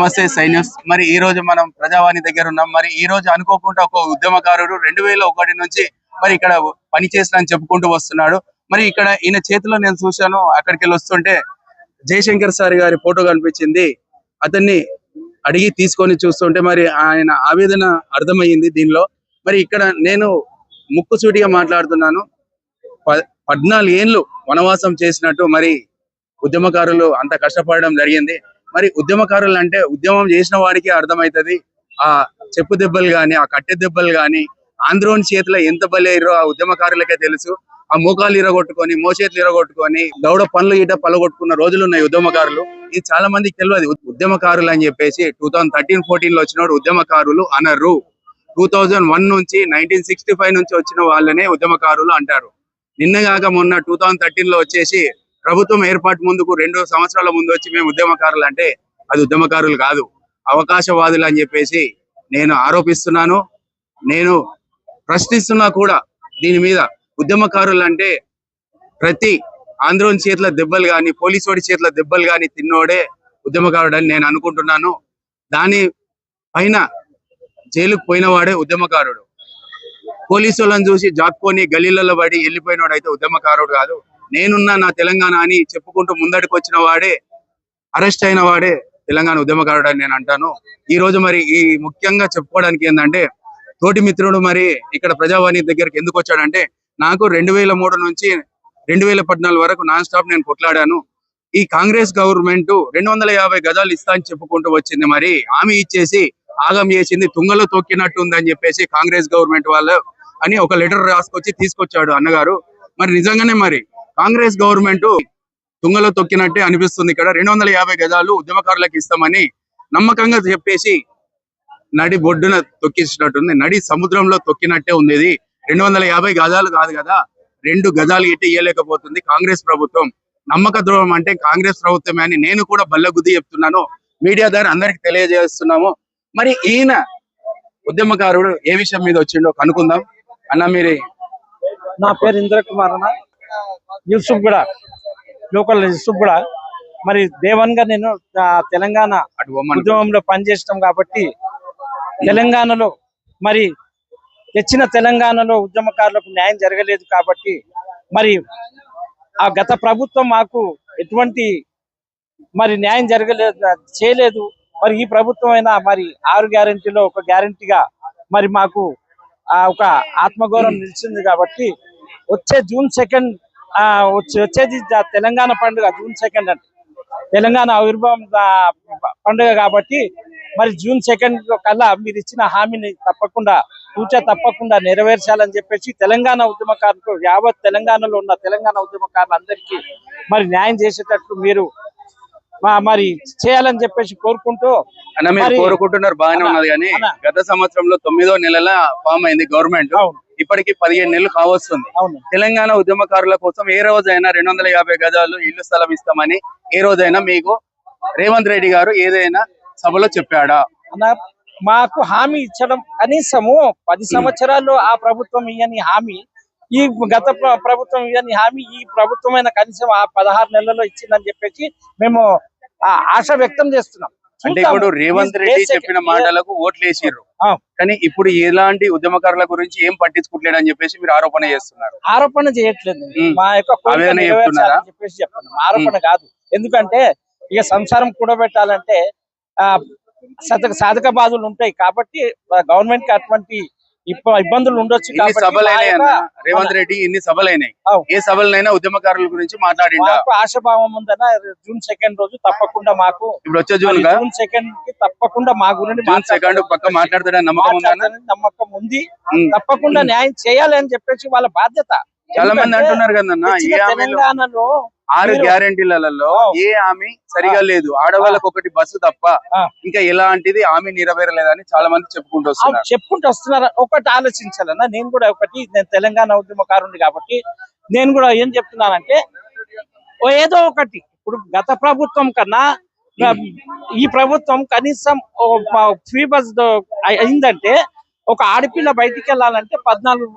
నమస్తే సైన్యూస్. మరి ఈ రోజు మనం ప్రజావాణి దగ్గర ఉన్నాం. మరి ఈ రోజు అనుకోకుండా ఒక ఉద్యమకారుడు రెండు వేల ఒకటి నుంచి మరి ఇక్కడ పని చేసిన చెప్పుకుంటూ వస్తున్నాడు. మరి ఇక్కడ ఈయన చేతిలో నేను చూశాను. అక్కడికి వెళ్ళి వస్తుంటే జయశంకర్ సార్ గారి ఫోటో కనిపించింది. అతన్ని అడిగి తీసుకొని చూస్తుంటే మరి ఆయన ఆవేదన అర్థమయ్యింది దీనిలో. మరి ఇక్కడ నేను ముక్కుసూటిగా మాట్లాడుతున్నాను. ప- పద్నాలుగు ఏళ్ళు వనవాసం చేసినట్టు మరి ఉద్యమకారులు అంత కష్టపడడం జరిగింది. మరి ఉద్యమకారులు అంటే ఉద్యమం చేసిన వాడికి అర్థమవుతుంది ఆ చెప్పు దెబ్బలు గాని ఆ కట్టె దెబ్బలు గాని ఆంధ్రోని చేతిలో ఎంత బలయ్యారో ఆ ఉద్యమకారులకే తెలుసు. ఆ మోకాలు ఇరగొట్టుకొని మోచేతులు ఇరగొట్టుకొని దౌడ పనులు ఇట పలగొట్టుకున్న రోజులు ఉన్నాయి ఉద్యమకారులు. ఇది చాలా మందికి తెలియదు ఉద్యమకారులు అని చెప్పేసి టూ థౌసండ్ థర్టీన్ ఫోర్టీన్లో వచ్చిన ఉద్యమకారులు అనరు. టూ థౌజండ్ వన్ నుంచి నైన్టీన్ సిక్స్టీ ఫైవ్ నుంచి వచ్చిన వాళ్ళనే ఉద్యమకారులు అంటారు. నిన్నగాక మొన్న టూ థౌసండ్ థర్టీన్లో వచ్చేసి ప్రభుత్వం ఏర్పాటు ముందుకు రెండు సంవత్సరాల ముందు వచ్చి మేము ఉద్యమకారులు అంటే అది ఉద్యమకారులు కాదు. అవకాశవాదులు అని చెప్పేసి నేను ఆరోపిస్తున్నాను. నేను ప్రశ్నిస్తున్నా కూడా దీని మీద ఉద్యమకారులు అంటే ప్రతి ఆంధ్రోని చేతుల దెబ్బలు కానీ పోలీసోడి చేతుల దెబ్బలు కానీ తిన్నోడే ఉద్యమకారుడు అని నేను అనుకుంటున్నాను. దాని పైన జైలుకు పోయిన వాడే ఉద్యమకారుడు. పోలీసు వాళ్ళని చూసి జాక్కొని గలీలలో పడి వెళ్ళిపోయినోడైతే అయితే ఉద్యమకారుడు కాదు. నేనున్నా నా తెలంగాణ అని చెప్పుకుంటూ ముందడికి వచ్చిన వాడే అరెస్ట్ అయిన వాడే తెలంగాణ ఉద్యమకారుడు అని నేను అంటాను. ఈ రోజు మరి ఈ ముఖ్యంగా చెప్పుకోవడానికి ఏంటంటే తోటి మిత్రుడు మరి ఇక్కడ ప్రజావాణి దగ్గరికి ఎందుకు వచ్చాడంటే నాకు రెండు వేల మూడు నుంచి రెండు వేల పద్నాలుగు వరకు నాన్ స్టాప్ నేను కొట్లాడాను. ఈ కాంగ్రెస్ గవర్నమెంట్ రెండు వందల యాభై గజాలు ఇస్తా అని చెప్పుకుంటూ వచ్చింది మరి. హామీ ఇచ్చేసి ఆగం చేసింది తుంగలో తొక్కినట్టు ఉందని చెప్పేసి కాంగ్రెస్ గవర్నమెంట్ వాళ్ళు అని ఒక లెటర్ రాసుకొచ్చి తీసుకొచ్చాడు అన్నగారు. మరి నిజంగానే మరి కాంగ్రెస్ గవర్నమెంట్ తుంగలో తొక్కినట్టే అనిపిస్తుంది ఇక్కడ. రెండు వందల యాభై గజాలు ఉద్యమకారులకు ఇస్తామని నమ్మకంగా చెప్పేసి నడి బొడ్డున తొక్కించినట్టుంది. నడి సముద్రంలో తొక్కినట్టే ఉంది ఇది. రెండు వందల యాభై గజాలు కాదు కదా రెండు గజాలు ఇట్టి ఇయ్యలేకపోతుంది కాంగ్రెస్ ప్రభుత్వం. నమ్మక ద్రోహం అంటే కాంగ్రెస్ ప్రభుత్వమే అని నేను కూడా బల్లగుద్ది చెప్తున్నాను. మీడియా ద్వారా అందరికి తెలియజేస్తున్నాము. మరి ఈయన ఉద్యమకారుడు ఏ విషయం మీద వచ్చిండో కనుక్కుందాం. అన్న మీరు. నా పేరు ఇంద్ర కుమార్ అన్న. యూసుఫ్ కూడా లోకల్ యూసుఫ్ కూడా. మరి దేవన్గా నేను తెలంగాణ ఉద్యమంలో పనిచేస్తాం కాబట్టి తెలంగాణలో మరి తెచ్చిన తెలంగాణలో ఉద్యమకారులకు న్యాయం జరగలేదు కాబట్టి మరి ఆ గత ప్రభుత్వం మాకు ఎటువంటి మరి న్యాయం జరగలేదు చేయలేదు. మరి ఈ ప్రభుత్వం అయినా మరి ఆరు గ్యారెంటీలో ఒక గ్యారెంటీగా మరి మాకు ఆ ఒక ఆత్మగౌరవం నిలిచింది కాబట్టి వచ్చే జూన్ సెకండ్ వచ్చేది తెలంగాణ పండుగ జూన్ సెకండ్ అంటే. తెలంగాణ ఆవిర్భావం పండుగ కాబట్టి మరి జూన్ సెకండ్ కల్లా మీరు ఇచ్చిన హామీని తప్పకుండా తూచా తప్పకుండా నెరవేర్చాలని చెప్పేసి తెలంగాణ ఉద్యమకారులకు యావత్ తెలంగాణలో ఉన్న తెలంగాణ ఉద్యమకారులందరికీ మరి న్యాయం చేసేటట్లు మీరు మరి చేయాలని చెప్పేసి కోరుకుంటూ కోరుకుంటున్నారు బాగానే ఉన్నది కానీ. గత సంవత్సరంలో తొమ్మిదో నెలల ఫామ్ అయింది గవర్నమెంట్. ఇప్పటికి పదిహేను నెలలు కావస్తుంది. అవును. తెలంగాణ ఉద్యమకారుల కోసం ఏ రోజైనా రెండు వందల యాభై గజాలు ఇల్లు స్థలం ఇస్తామని ఏ రోజైనా మీకు రేవంత్ రెడ్డి గారు ఏదైనా సభలో చెప్పాడా? అన్న మాకు హామీ ఇచ్చడం కనీసము పది సంవత్సరాల్లో ఆ ప్రభుత్వం ఇయ్యని హామీ ఈ గత ప్ర- ప్రభుత్వం ఇయ్యని హామీ ఈ ప్రభుత్వమైన కనీసం ఆ పదహారు నెలల్లో ఇచ్చిందని చెప్పేసి మేము ఆ ఆశ వ్యక్తం చేస్తున్నాం. అంటే. ఇప్పుడు రేవంత్ రెడ్డి చెప్పిన మాటలకు ఓట్లు వేసిర్రు ఆ. కానీ ఇప్పుడు ఎలాంటి ఉద్యమకారుల గురించి ఏం పట్టించుకోవట్లేడు అని చెప్పేసి మీరు ఆరోపణ చేస్తున్నారు ఆరోపణ చేయట్లేదు. మా యొక్క? చెప్పేసి చెప్తున్నాం ఆరోపణ కాదు ఎందుకంటే ఇక సంసారం కూడబెట్టాలంటే సాధక బాధలు ఉంటాయి కాబట్టి గవర్నమెంట్కి అటువంటి ఇబ్బందులు ఉండొచ్చు రేవంత్ రెడ్డి ఇన్ని సభలైనాయి. ఏ సభలనైనా ఉద్యమకారుల గురించి మాట్లాడిండా? మాకు ఆశాభావం ఉందన్న. జూన్ సెకండ్ రోజు తప్పకుండా మాకు ఇప్పుడు వచ్చే జూన్ జూన్ సెకండ్కి తప్పకుండా మా గురించి జూన్ సెకండ్ పక్క మాట్లాడతాడని నమ్మకం నమ్మకం ఉంది. తప్పకుండా న్యాయం చేయాలి అని చెప్పేసి వాళ్ళ బాధ్యత. చాలా మంది అంటున్నారు హామీలు తెలంగాణలో ఆరు గ్యారెంటీలలో. ఏ హామీ సరిగా లేదు. ఆడవాళ్ళకి ఒకటి బస్సు తప్ప. ఇంకా ఎలాంటిది హామీ నెరవేరలేదని చాలా మంది చెప్పుకుంటూ వస్తున్నారు. చెప్పుకుంటూ వస్తున్నారు. ఒకటి ఆలోచించాలన్నా నేను కూడా ఒకటి నేను తెలంగాణ ఉద్యమకారుని కాబట్టి నేను కూడా ఏం చెప్తున్నానంటే ఏదో ఒకటి. ఇప్పుడు గత ప్రభుత్వం కన్నా ఈ ప్రభుత్వం కనీసం ఫ్రీ బస్ అయిందంటే ఒక ఆడపిల్ల బయటికి వెళ్ళాలంటే పద్నాలుగు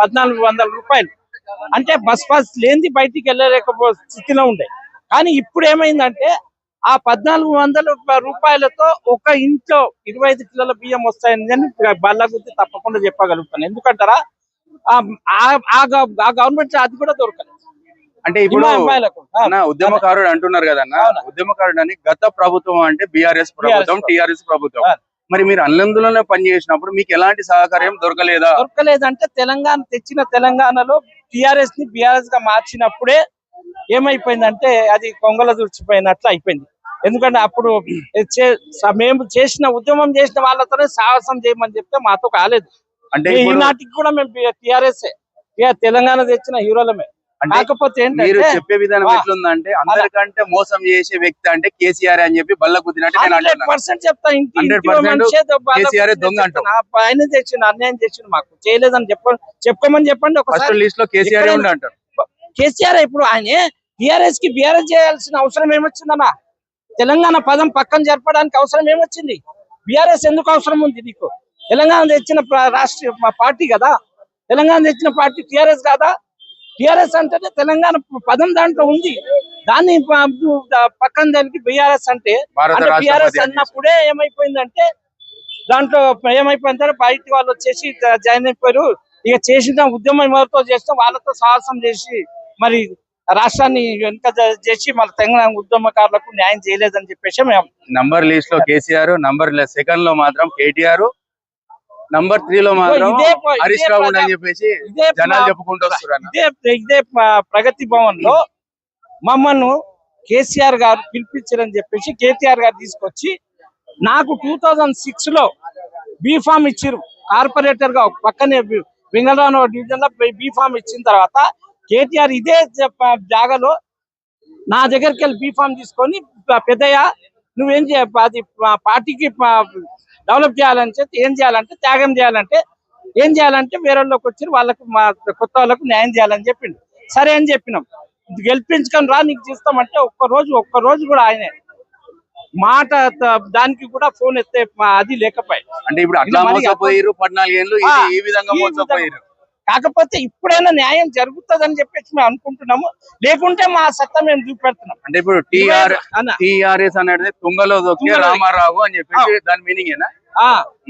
పద్నాలుగు వందల రూపాయలు. అంటే బస్ పాస్ లేనిది బయటికి వెళ్ళలేకపో స్థితిలో ఉండే. కానీ ఇప్పుడు ఏమైందంటే ఆ పద్నాలుగు వందల రూపాయలతో ఒక ఇంట్లో ఇరవై ఐదు కిలోల బియ్యం వస్తాయని బల్ల గుర్తి తప్పకుండా చెప్పగలుగుతాను. ఎందుకంటారా? ఆ- ఆ- ఆ గవ- ఆ గవర్నమెంట్ అది కూడా దొరకలేదు. అంటే ఇప్పుడు ఉద్యమకారుడు అంటున్నారు కదన్న. ఉద్యమకారుడు అని గత ప్రభుత్వం అంటే బీఆర్ఎస్ ప్రభుత్వం. టిఆర్ఎస్ ప్రభుత్వం. మరి మీరు అల్లందులోనే పనిచేసినప్పుడు మీకు ఎలాంటి సహకార్యం దొరకలేదా? దొరకలేదంటే తెలంగాణ తెచ్చిన తెలంగాణలో టిఆర్ఎస్ని బిఆర్ఎస్గా మార్చినప్పుడే ఏమైపోయిందంటే అది కొంగల దుడిచిపోయినట్లు అయిపోయింది. ఎందుకంటే అప్పుడు మేము చేసిన ఉద్యమం చేసిన వాళ్ళతోనే సాహసం చేయమని చెప్తే మాతో కాలేదు. అంటే ఈనాటికి కూడా మేము టిఆర్ఎస్ తెలంగాణ తెచ్చిన హీరోలమే. కాకపోతే మీరు ఏంటంటే చెప్పే విధానం. ఎట్లుందంటే అందరికంటే మోసం చేసే వ్యక్తి అంటే కేసీఆర్ అని చెప్పి బల్ల కుదిరినట్టు నేను హండ్రెడ్ అంటున్నాను పర్సెంట్ చెప్తా ఇంటి 100% ఇంటిలో మనిషే దొబ్బ- కేసీఆర్ దొంగ. చెప్తున్నా. ఆయన తెచ్చిండు అన్యాయం తెచ్చిండు మాకు. చేయలేదని చెప్ప చెప్పుకోమని చెప్పండి ఫస్ట్ ఒకసారి లిస్ట్లో కేసీఆర్ అంటారు. కేసీఆర్ ఇప్పుడు ఆయన టిఆర్ఎస్కి బీఆర్ఎస్ చేయాల్సిన అవసరం ఏమొచ్చిందన్న? తెలంగాణ పదం పక్కన జరపడానికి అవసరం ఏమొచ్చింది? బీఆర్ఎస్ ఎందుకు అవసరం ఉంది నీకు? తెలంగాణ తెచ్చిన మా పార్టీ కదా? తెలంగాణ తెచ్చిన పార్టీ టిఆర్ఎస్ కాదా? టిఆర్ఎస్ అంటేనే తెలంగాణ పదం దాంట్లో ఉంది. దాన్ని పక్కన దానికి బీఆర్ఎస్ అంటే అంటే బీఆర్ఎస్ అని అన్నప్పుడే ఏమైపోయిందంటే దాంట్లో ఏమైపోయిందంటే బయట వాళ్ళు వచ్చేసి జాయిన్ అయిపోయారు. ఇక చేసిన ఉద్యమం ఎవరితో చేస్తాం వాళ్ళతో సాహసం చేసి మరి రాష్ట్రాన్ని వెనుక చేసి మన తెలంగాణ ఉద్యమకారులకు న్యాయం చేయలేదని చెప్పేసి మేము నంబర్ లిస్ట్లో కేసీఆర్ నంబర్ సెకండ్లో మాత్రం కేటీఆర్ నంబర్ త్రీ లో మాత్రం హరీష్ రావు అని చెప్పేసి జనాలు చెప్పుకుంటూ ఇదే ఇదే ప్రగతి భవన్లో మమ్మల్ని కేసీఆర్ గారు పిలిపించారని చెప్పేసి కేటీఆర్ గారు తీసుకొచ్చి నాకు టూ థౌజండ్ సిక్స్లో బీఫామ్ ఇచ్చిర్రు. కార్పొరేటర్గా పక్కనే వెంగళరావు డివిజన్లో బీఫామ్ ఇచ్చిన తర్వాత కేటీఆర్ ఇదే జాగాలో నా దగ్గరికి వెళ్ళి బీఫామ్ తీసుకొని పెద్దయ్య నువ్వేం చేయ పార్టీకి డెవలప్ చేయాలని చెప్పి ఏం చేయాలంటే త్యాగం చేయాలంటే ఏం చేయాలంటే వేరే వాళ్ళకి వచ్చి వాళ్ళకు మా కొత్త వాళ్ళకు న్యాయం చేయాలని చెప్పిండు. సరే అని చెప్పినాం. గెలిపించుకొని రా నీకు చేస్తామంటే ఒక్క రోజు ఒక్క రోజు కూడా ఆయనే. మాట దానికి కూడా ఫోన్ ఎత్తే అది లేకపోయి. అంటే ఇప్పుడు అట్లా మోసపోయారు పద్నాలుగు ఏళ్ళు ఈ విధంగా మోసపోయారు కాకపోతే ఇప్పుడైనా న్యాయం జరుగుతుందని చెప్పేసి మేము అనుకుంటున్నాము. లేకుంటే మా సత్తా మేము చూపెడుతున్నాం. అంటే ఇప్పుడు టిఆర్ఎస్ అనేది తుంగలో రామారావు అని చెప్పేసి దాని మీనింగ్ ఏనా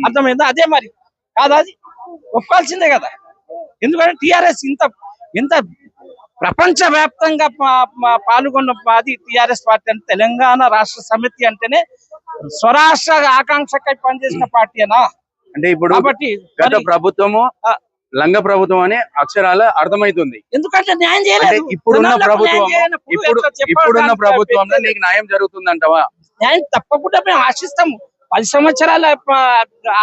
అర్థమైందా? అదే మరి. కాదా అది? ఒప్పుకోవాల్సిందే కదా. ఎందుకంటే టిఆర్ఎస్ ఇంత ఇంత ప్రపంచ వ్యాప్తంగా పాల్గొన్న అది టిఆర్ఎస్ పార్టీ అంటే తెలంగాణ రాష్ట్ర సమితి అంటేనే స్వరాష్ట్ర ఆకాంక్షకై పనిచేసిన పార్టీ అనా? అంటే ఇప్పుడు కాబట్టి గత ప్రభుత్వము. లంగ ప్రభుత్వం అని అక్షరాల అర్థమైతుంది. ఎందుకంటే న్యాయం చేయలేదు? ఇప్పుడున్న ప్రభుత్వం ఇప్పుడు ఇప్పుడున్న ప్రభుత్వంలో. నీకు న్యాయం జరుగుతుందంటవా? న్యాయం తప్పకుండా మేము ఆశిస్తాము. పది సంవత్సరాలు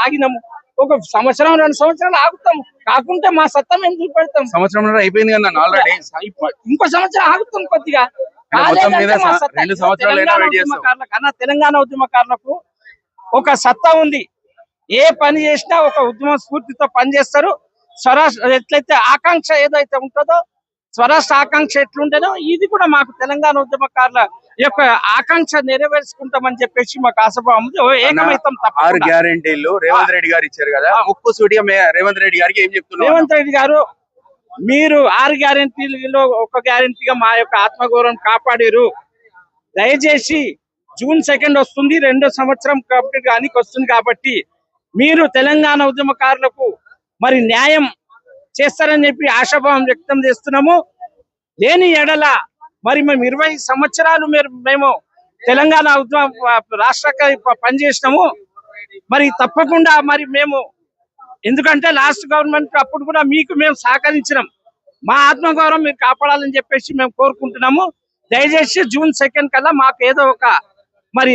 ఆగినాము. ఒక సంవత్సరం రెండు సంవత్సరాలు ఆగుతాము. కాకుంటే మా సత్తా మేము చూపెడతాం. సంవత్సరం అయిపోయింది కదా ఆల్రెడీ ఇంకో సంవత్సరం ఆగుతాం కొద్దిగా. తెలంగాణ ఉద్యమకారులకు ఒక సత్తా ఉంది. ఏ పని చేసినా ఒక ఉద్యమ స్ఫూర్తితో పనిచేస్తారు. స్వరాష్ట్ర ఎట్లయితే ఆకాంక్ష ఏదైతే ఉంటుందో స్వరాష్ట్ర ఆకాంక్ష ఎట్లుంటేనో ఇది కూడా మాకు తెలంగాణ ఉద్యమకారుల యొక్క ఆకాంక్ష నెరవేర్చుకుంటామని చెప్పేసి మాకు ఆశభావం ఏకమైతం ఆరు. గ్యారెంటీలు రేవంత్ రెడ్డి గారు ఇచ్చారు కదా. ముక్కు సూటిగా రేవంత్ రెడ్డి గారికి ఏం చెప్తున్నారు రేవంత్ రెడ్డి గారు మీరు ఆరు గ్యారెంటీలలో ఒక గ్యారెంటీగా మా యొక్క ఆత్మగౌరవం కాపాడారు దయచేసి జూన్ సెకండ్ వస్తుంది రెండో సంవత్సరం కంప్లీట్ కానికి వస్తుంది కాబట్టి మీరు తెలంగాణ ఉద్యమకారులకు మరి న్యాయం చేస్తారని చెప్పి ఆశాభావం వ్యక్తం చేస్తున్నాము. లేని ఎడల మరి మేము ఇరవై సంవత్సరాలు మీరు మేము తెలంగాణ ఉద్యమ రాష్ట్ర పనిచేసినాము. మరి తప్పకుండా మరి మేము ఎందుకంటే లాస్ట్ గవర్నమెంట్ అప్పుడు కూడా మీకు మేము సహకరించినాం. మా ఆత్మగౌరవం మీరు కాపాడాలని చెప్పేసి మేము కోరుకుంటున్నాము. దయచేసి జూన్ సెకండ్ కల్లా మాకు ఏదో ఒక మరి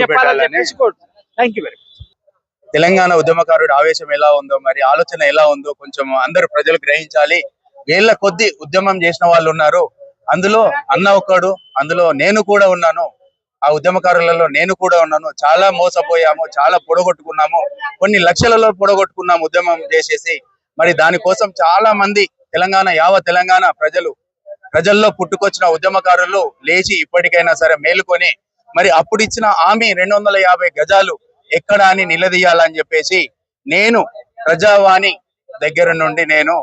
చెప్పాలని. చెప్పేసి కోరుతున్నాం థ్యాంక్ యూ వెరీ తెలంగాణ ఉద్యమకారుడు ఆవేశం ఎలా ఉందో మరి ఆలోచన ఎలా ఉందో కొంచెం అందరు ప్రజలు గ్రహించాలి. వేళ్ళ కొద్ది ఉద్యమం చేసిన వాళ్ళు ఉన్నారు. అందులో అన్న ఒక్కడు అందులో నేను కూడా ఉన్నాను. ఆ ఉద్యమకారులలో నేను కూడా ఉన్నాను. చాలా మోసపోయాము చాలా పొడగొట్టుకున్నాము. కొన్ని లక్షలలో పొడగొట్టుకున్నాము ఉద్యమం చేసేసి. మరి దానికోసం చాలా మంది తెలంగాణ యావ తెలంగాణ ప్రజలు ప్రజల్లో పుట్టుకొచ్చిన ఉద్యమకారులు లేచి ఇప్పటికైనా సరే మేలుకొని మరి అప్పుడు ఇచ్చిన ఆమె రెండు వందల యాభై గజాలు ఎక్కడ అని నిలదీయాలని చెప్పేసి నేను ప్రజావాణి దగ్గర నుండి నేను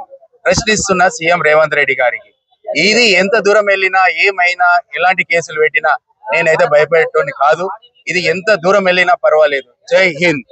ప్రశ్నిస్తున్న సీఎం రేవంత్ రెడ్డి గారికి. ఇది ఎంత దూరం వెళ్ళినా ఏమైనా ఎలాంటి కేసులు పెట్టినా నేనైతే భయపడేటోని కాదు. ఇది ఎంత దూరం వెళ్ళినా పర్వాలేదు. జై హింద్.